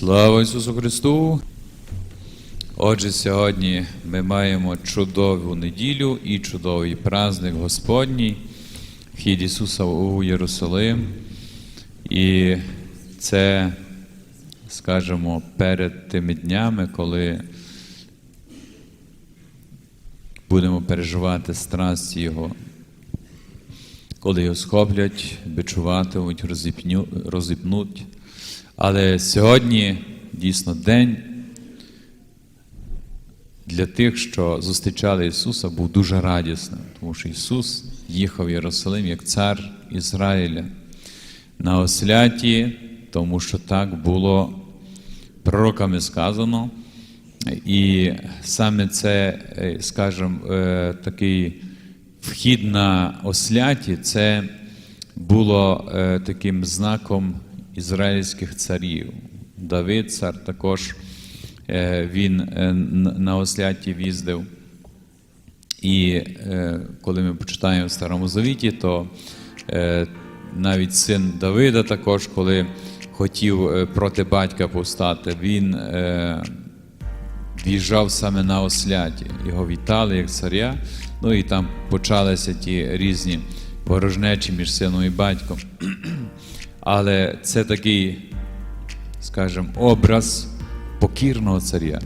Слава Ісусу Христу! Отже, сьогодні ми маємо чудову неділю і чудовий праздник Господній, вхід Ісуса у Єрусалим. І це, скажімо, перед тими днями, коли будемо переживати страсті Його, коли його схоплять, бичуватимуть, розіпнуть. Але сьогодні дійсно день для тих, що зустрічали Ісуса, був дуже радісним, тому що Ісус їхав в Єрусалим як цар Ізраїля на осляті, тому що так було пророками сказано. І саме це, е, скажімо, е, такий вхід на осляті, це було е, таким знаком ізраїльських царів. Давид, цар також е, він е, на осляті в'їздив. І е, коли ми почитаємо в Старому Завіті, то навіть син Давида також, коли хотів проти батька повстати, він в'їжджав саме на осляті. Його вітали як царя. Ну і там почалися ті різні ворожнечі між сином і батьком. Але це такий, скажімо, образ покірного царя.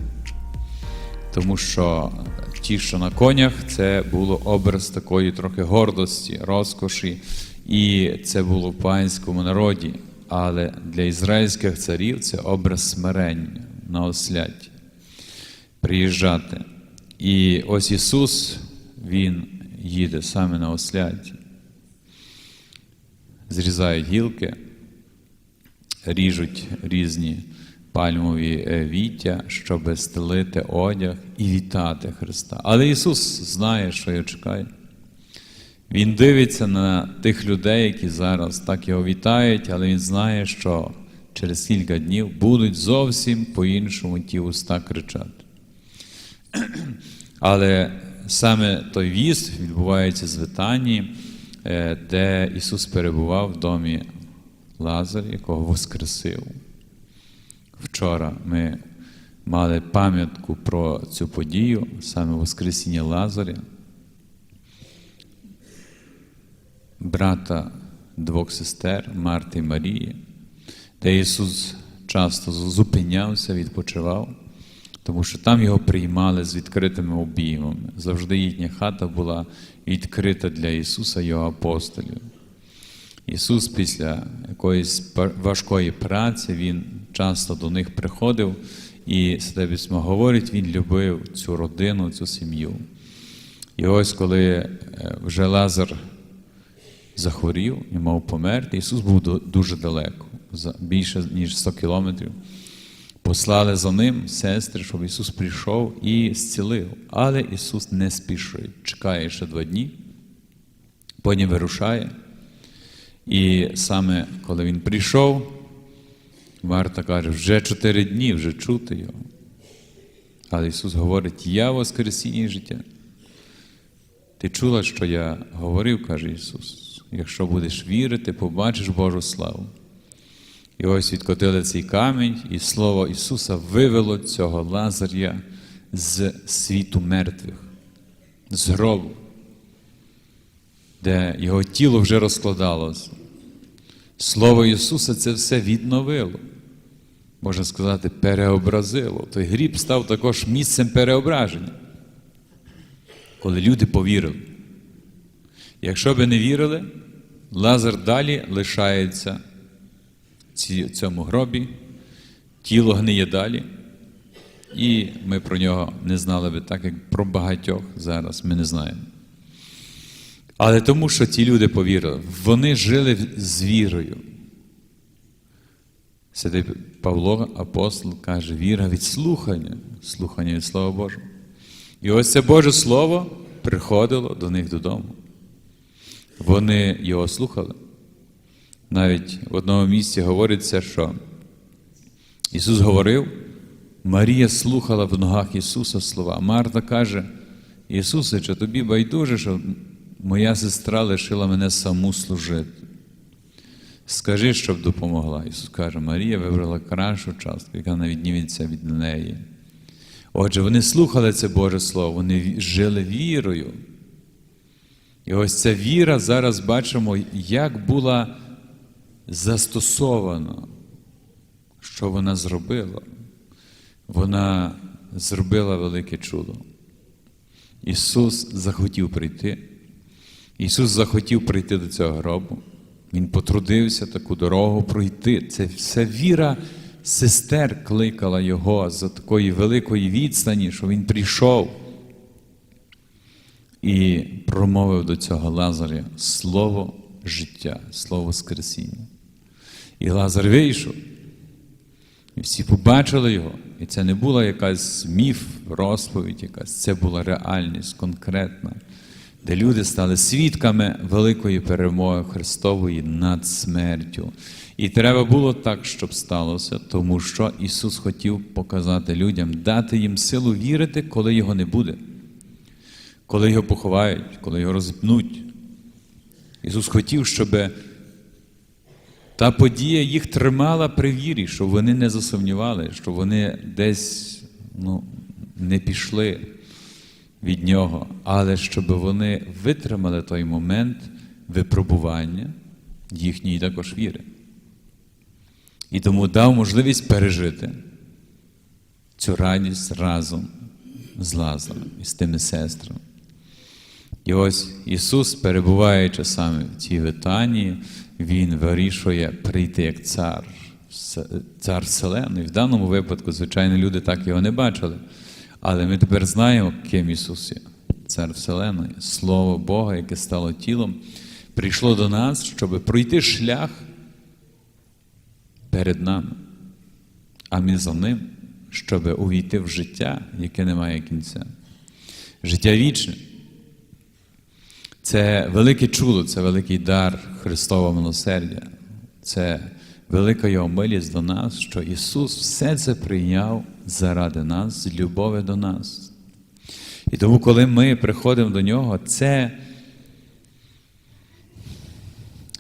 Тому що ті, що на конях, це було образ такої трохи гордості, розкоші, і це було в панському народі. Але для ізраїльських царів це образ смирення на осляті, приїжджати. І ось Ісус, Він їде саме на осляті, зрізають гілки, ріжуть різні пальмові е, віття, щоб стелити одяг і вітати Христа. Але Ісус знає, що його чекає. Він дивиться на тих людей, які зараз так його вітають, але він знає, що через кілька днів будуть зовсім по-іншому ті уста кричати. Але саме той віз відбувається з Витанії, де Ісус перебував в домі Лазаря, якого воскресив. Вчора ми мали пам'ятку про цю подію, саме Воскресіння Лазаря, брата двох сестер Марти і Марії, де Ісус часто зупинявся, відпочивав, тому що там його приймали з відкритими обіймами. Завжди їхня хата була відкрита для Ісуса і Його апостолів. Ісус після якоїсь важкої праці, Він часто до них приходив, і Святе Письмо говорить, Він любив цю родину, цю сім'ю. І ось коли е, вже Лазар захворів і мав померти, Ісус був дуже далеко, більше ніж 100 кілометрів. Послали за ним сестри, щоб Ісус прийшов і зцілив. Але Ісус не спішить, чекає ще два дні, потім вирушає. І саме коли він прийшов, Марта каже, вже чотири дні, вже чути його. Але Ісус говорить, я Воскресіння життя. Ти чула, що я говорив, каже Ісус. Якщо будеш вірити, побачиш Божу славу. І ось відкотили цей камінь, і слово Ісуса вивело цього Лазаря з світу мертвих, з гробу де його тіло вже розкладалося. Слово Ісуса це все відновило. Можна сказати, переобразило. Той гріб став також місцем переображення, коли люди повірили. Якщо би не вірили, Лазар далі лишається цьому гробі, тіло гниє далі, і ми про нього не знали би так, як про багатьох зараз ми не знаємо. Але тому, що ті люди повірили, вони жили з вірою. Святий Павло, апостол, каже, віра від слухання, слухання від Слова Божого. І ось це Боже Слово приходило до них додому. Вони його слухали. Навіть в одному місці говориться, що Ісус говорив, Марія слухала в ногах Ісуса слова. Марта каже, Ісусе, чи тобі байдуже, що моя сестра лишила мене саму служити. Скажи, щоб допомогла. Ісус каже, Марія вибрала кращу частку, яка не відніметься від неї. Отже, вони слухали це Боже Слово, вони жили вірою. І ось ця віра зараз бачимо, як була застосована, що вона зробила. Вона зробила велике чудо. Ісус захотів прийти. Ісус захотів прийти до цього гробу. Він потрудився таку дорогу пройти. Це вся віра сестер кликала його за такої великої відстані, що він прийшов і промовив до цього Лазаря слово життя, слово Воскресіння. І Лазар вийшов. І всі побачили його. І це не була якась міф, розповідь якась, це була реальність конкретна, де люди стали свідками великої перемоги Христової над смертю. І треба було так, щоб сталося, тому що Ісус хотів показати людям, дати їм силу вірити, коли його не буде, коли його поховають, коли його розіпнуть. Ісус хотів, щоб та подія їх тримала при вірі, щоб вони не засумнівали, щоб вони десь ну, не пішли від нього, але щоб вони витримали той момент випробування їхньої також віри. І тому дав можливість пережити цю радість разом з Лазарем і з тими сестрами. І ось Ісус, перебуваючи саме в цій витанії, Він вирішує прийти як цар, цар Вселеної. В даному випадку, звичайно, люди так його не бачили. Але ми тепер знаємо, ким Ісус є. Цар Вселеної, Слово Бога, яке стало тілом, прийшло до нас, щоб пройти шлях перед нами, а ми за ним, щоб увійти в життя, яке не має кінця. Життя вічне. Це велике чудо, це великий дар Христового милосердя. Це велика його милість до нас, що Ісус все це прийняв заради нас, з любові до нас. І тому, коли ми приходимо до Нього, це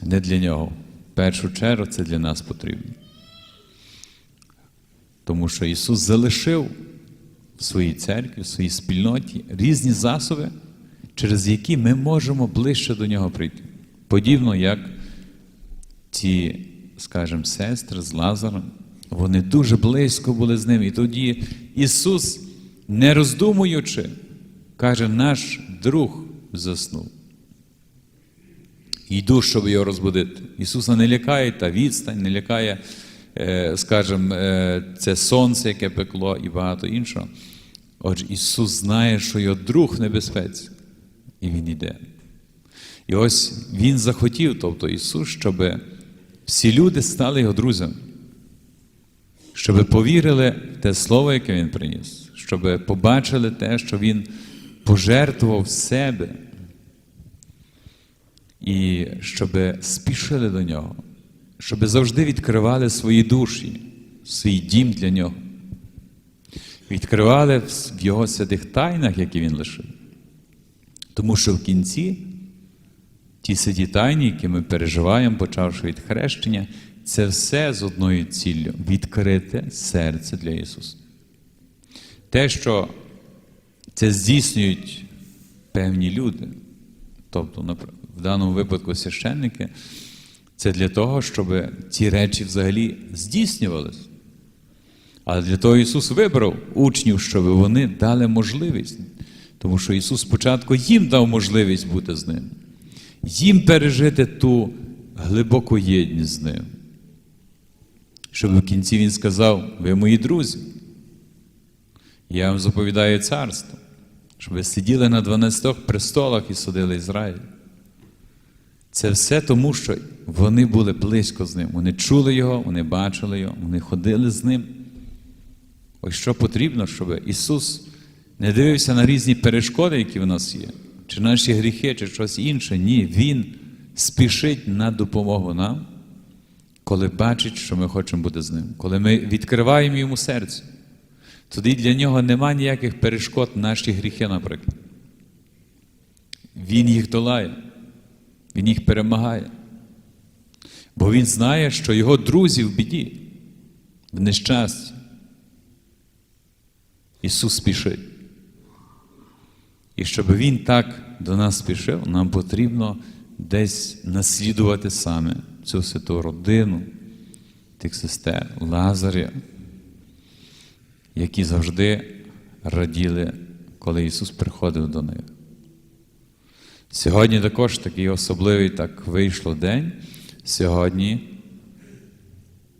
не для Нього. В першу чергу це для нас потрібно. Тому що Ісус залишив в своїй церкві, в своїй спільноті різні засоби, через які ми можемо ближче до Нього прийти. Подібно як ці, скажімо, сестри з Лазаром, вони дуже близько були з ним. І тоді Ісус, не роздумуючи, каже, наш друг заснув. Йду, щоб його розбудити. Ісуса не лякає та відстань, не лякає, е, скажімо, е, це сонце, яке пекло і багато іншого. Отже, Ісус знає, що його друг в небезпеці, і Він йде. І ось Він захотів, тобто Ісус, щоб всі люди стали його друзями, щоб повірили в те слово, яке Він приніс, щоб побачили те, що Він пожертвував себе і щоб спішили до нього, щоб завжди відкривали свої душі, свій дім для нього. Відкривали в його святих тайнах, які він лишив. Тому що в кінці ті святі тайні, які ми переживаємо, почавши від хрещення, це все з одною ціллю відкрите серце для Ісуса. Те, що це здійснюють певні люди, тобто, в даному випадку священники, це для того, щоб ці речі взагалі здійснювалися. Але для того Ісус вибрав учнів, щоб вони дали можливість. Тому що Ісус спочатку їм дав можливість бути з ним, їм пережити ту глибоку єдність з ним. Щоб в кінці Він сказав: ви мої друзі, я вам заповідаю царство, щоб ви сиділи на 12 престолах і судили Ізраїль. Це все тому, що вони були близько з ним. Вони чули його, вони бачили його, вони ходили з ним. Ось що потрібно, щоб Ісус не дивився на різні перешкоди, які в нас є, чи наші гріхи, чи щось інше. Ні, Він спішить на допомогу нам, коли бачить, що ми хочемо бути з ним, коли ми відкриваємо йому серце. Тоді для нього нема ніяких перешкод наші гріхи, наприклад. Він їх долає, він їх перемагає. Бо він знає, що його друзі в біді, в нещасті. Ісус спішить. І щоб Він так до нас спішив, нам потрібно десь наслідувати саме цю святу родину тих сестер Лазаря, які завжди раділи, коли Ісус приходив до них. Сьогодні також такий особливий так вийшло день. Сьогодні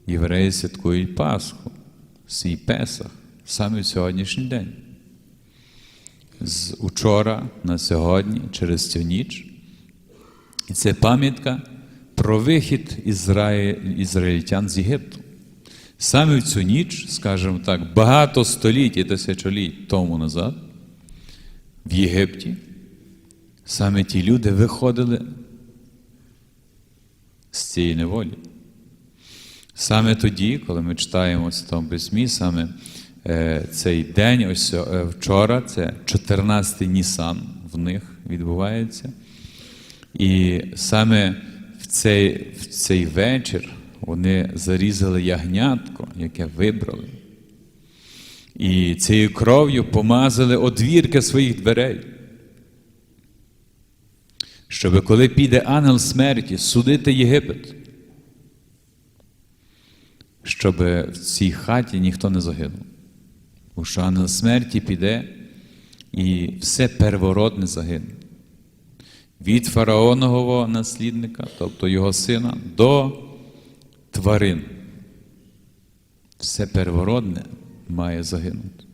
євреї святкують Пасху, свій Песах, саме в сьогоднішній день. З учора на сьогодні, через цю ніч. І це пам'ятка про вихід ізраїль, ізраїльтян з Єгипту. Саме в цю ніч, скажімо так, багато століть і тисячоліть тому назад, в Єгипті, саме ті люди виходили з цієї неволі. Саме тоді, коли ми читаємо в тому письмі, саме цей день, ось е, вчора, це 14-й Нісан в них відбувається. І саме в цей, в цей вечір вони зарізали ягнятко, яке вибрали. І цією кров'ю помазали одвірки своїх дверей. Щоб коли піде ангел смерті судити Єгипет, щоб в цій хаті ніхто не загинув. Що ангел смерті піде і все первородне загине. Від фараонового наслідника, тобто його сина, до тварин. Все первородне має загинути.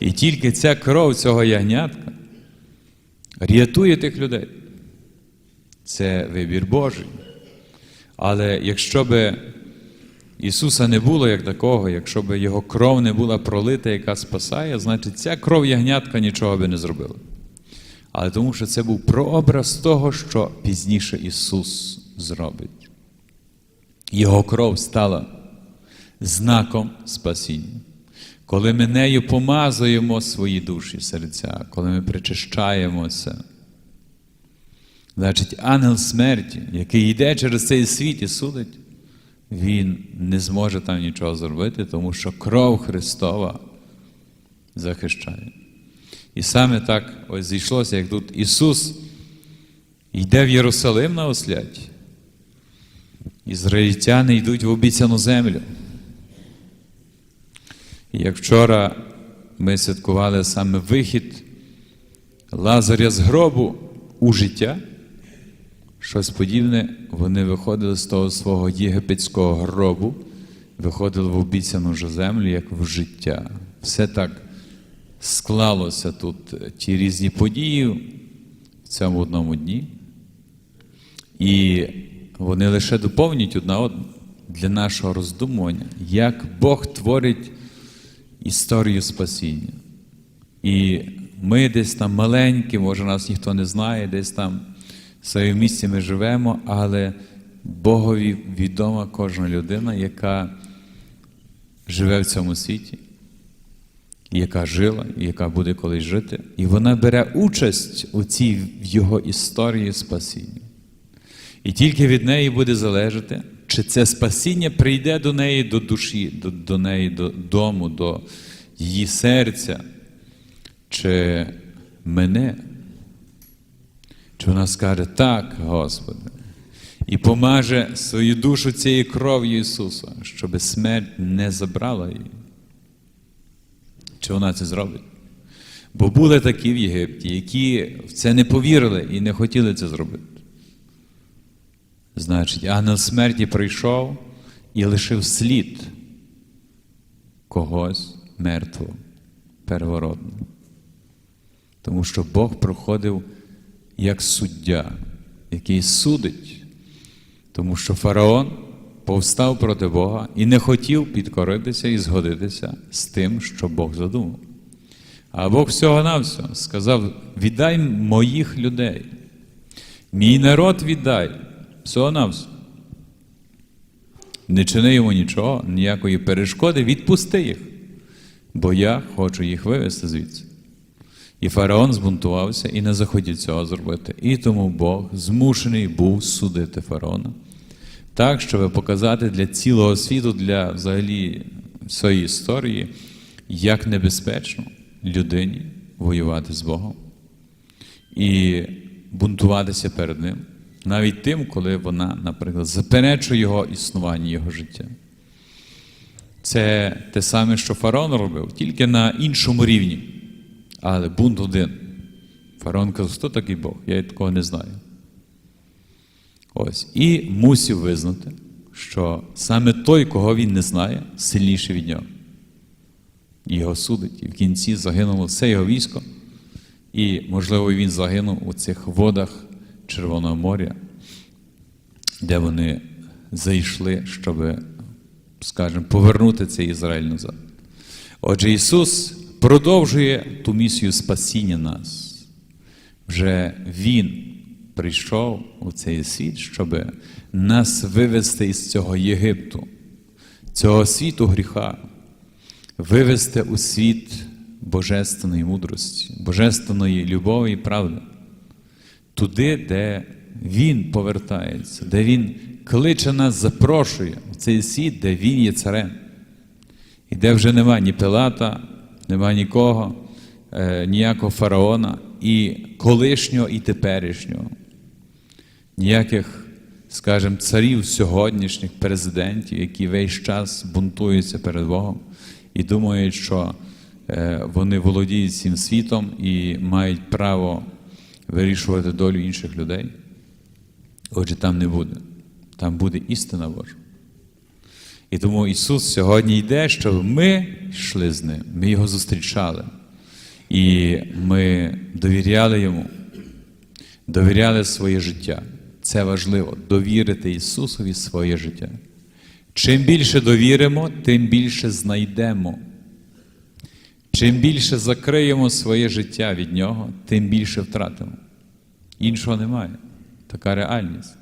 І тільки ця кров цього ягнятка рятує тих людей. Це вибір Божий. Але якщо би Ісуса не було як такого, якщо б Його кров не була пролита, яка спасає, значить ця кров ягнятка нічого би не зробила. Але тому що це був прообраз того, що пізніше Ісус зробить. Його кров стала знаком спасіння. Коли ми нею помазуємо свої душі, серця, коли ми причищаємося, значить, ангел смерті, який йде через цей світ і судить, він не зможе там нічого зробити, тому що кров Христова захищає. І саме так ось зійшлося, як тут Ісус йде в Єрусалим на осляті. Ізраїльтяни йдуть в обіцяну землю. І як вчора ми святкували саме вихід Лазаря з гробу у життя, щось подібне, вони виходили з того свого єгипетського гробу, виходили в обіцяну вже землю, як в життя. Все так склалося тут ті різні події в цьому одному дні. І вони лише доповнюють одна одну для нашого роздумування, як Бог творить історію спасіння. І ми десь там маленькі, може, нас ніхто не знає, десь там своєму місці ми живемо, але Богові відома кожна людина, яка живе в цьому світі, яка жила, яка буде колись жити. І вона бере участь у цій в його історії спасіння. І тільки від неї буде залежати, чи це спасіння прийде до неї до душі, до, до неї до дому, до її серця, чи мене. Чи вона скаже так, Господи, і помаже свою душу цією кров'ю Ісуса, щоб смерть не забрала її. Чи вона це зробить? Бо були такі в Єгипті, які в це не повірили і не хотіли це зробити. Значить, ангел смерті прийшов і лишив слід когось мертвого, первородного. Тому що Бог проходив як суддя, який судить, тому що фараон повстав проти Бога і не хотів підкоритися і згодитися з тим, що Бог задумав. А Бог всього навсього сказав: віддай моїх людей, мій народ віддай, всього навсього. Не чини йому нічого, ніякої перешкоди, відпусти їх, бо я хочу їх вивезти звідси. І фараон збунтувався і не захотів цього зробити. І тому Бог змушений був судити фараона, так, щоб показати для цілого світу, для взагалі всієї історії, як небезпечно людині воювати з Богом і бунтуватися перед Ним, навіть тим, коли вона, наприклад, заперечує його існування, його життя. Це те саме, що фараон робив, тільки на іншому рівні. Але бунт один. Фараон казав, хто такий Бог? Я такого не знаю. Ось. І мусив визнати, що саме той, кого він не знає, сильніший від нього. Його судить. І в кінці загинуло все його військо. І, можливо, він загинув у цих водах Червоного моря, де вони зайшли, щоб, скажімо, повернути цей Ізраїль назад. Отже, Ісус продовжує ту місію спасіння нас. Вже Він прийшов у цей світ, щоб нас вивести із цього Єгипту, цього світу гріха, вивести у світ божественної мудрості, божественної любові і правди, туди, де Він повертається, де Він кличе нас, запрошує в цей світ, де Він є царем. І де вже нема ні Пилата, нема нікого, е, ніякого фараона, і колишнього, і теперішнього. Ніяких, скажімо, царів сьогоднішніх президентів, які весь час бунтуються перед Богом і думають, що е, вони володіють цим світом і мають право вирішувати долю інших людей. Отже, там не буде. Там буде істина Божа. І тому Ісус сьогодні йде, щоб ми йшли з Ним, ми Його зустрічали. І ми довіряли Йому, довіряли своє життя. Це важливо довірити Ісусові своє життя. Чим більше довіримо, тим більше знайдемо. Чим більше закриємо своє життя від Нього, тим більше втратимо. Іншого немає. Така реальність.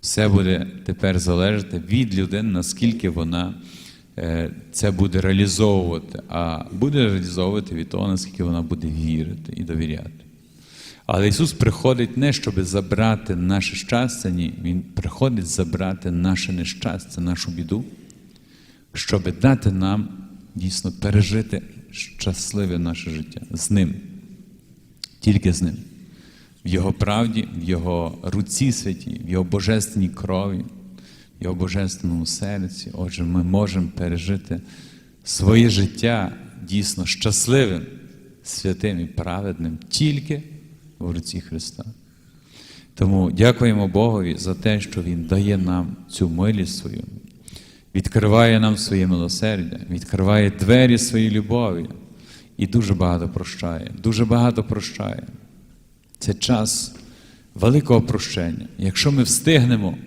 Все буде тепер залежати від людини, наскільки вона е, це буде реалізовувати, а буде реалізовувати від того, наскільки вона буде вірити і довіряти. Але Ісус приходить не щоб забрати наше щастя, ні, Він приходить забрати наше нещастя, нашу біду, щоб дати нам дійсно пережити щасливе наше життя з Ним, тільки з Ним в Його правді, в Його руці святій, в Його божественній крові, в Його божественному серці. Отже, ми можемо пережити своє життя дійсно щасливим, святим і праведним тільки в руці Христа. Тому дякуємо Богові за те, що Він дає нам цю милість свою, відкриває нам своє милосердя, відкриває двері своєї любові і дуже багато прощає, дуже багато прощає. Це час великого прощення. Якщо ми встигнемо,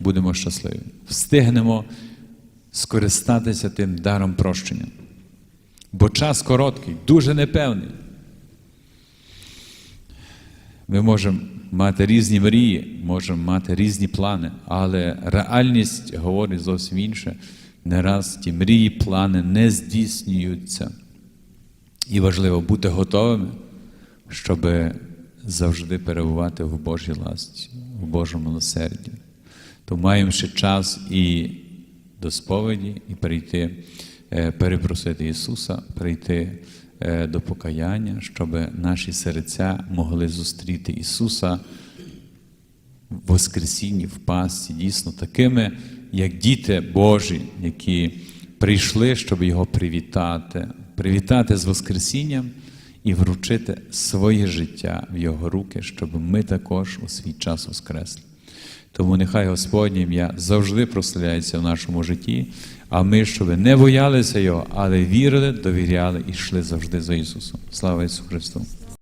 будемо щасливі. Встигнемо скористатися тим даром прощення. Бо час короткий, дуже непевний. Ми можемо мати різні мрії, можемо мати різні плани, але реальність говорить зовсім інше. Не раз ті мрії, плани не здійснюються. І важливо бути готовими, щоб завжди перебувати в Божій ласті, в Божому милосерді. То маємо ще час і до сповіді, і прийти, е, перепросити Ісуса, прийти е, до покаяння, щоб наші серця могли зустріти Ісуса в Воскресінні, в пасті, дійсно такими, як діти Божі, які прийшли, щоб Його привітати, привітати з Воскресінням і вручити своє життя в Його руки, щоб ми також у свій час воскресли. Тому нехай Господнє ім'я завжди прославляється в нашому житті, а ми, щоб не боялися Його, але вірили, довіряли і йшли завжди за Ісусом. Слава Ісусу Христу!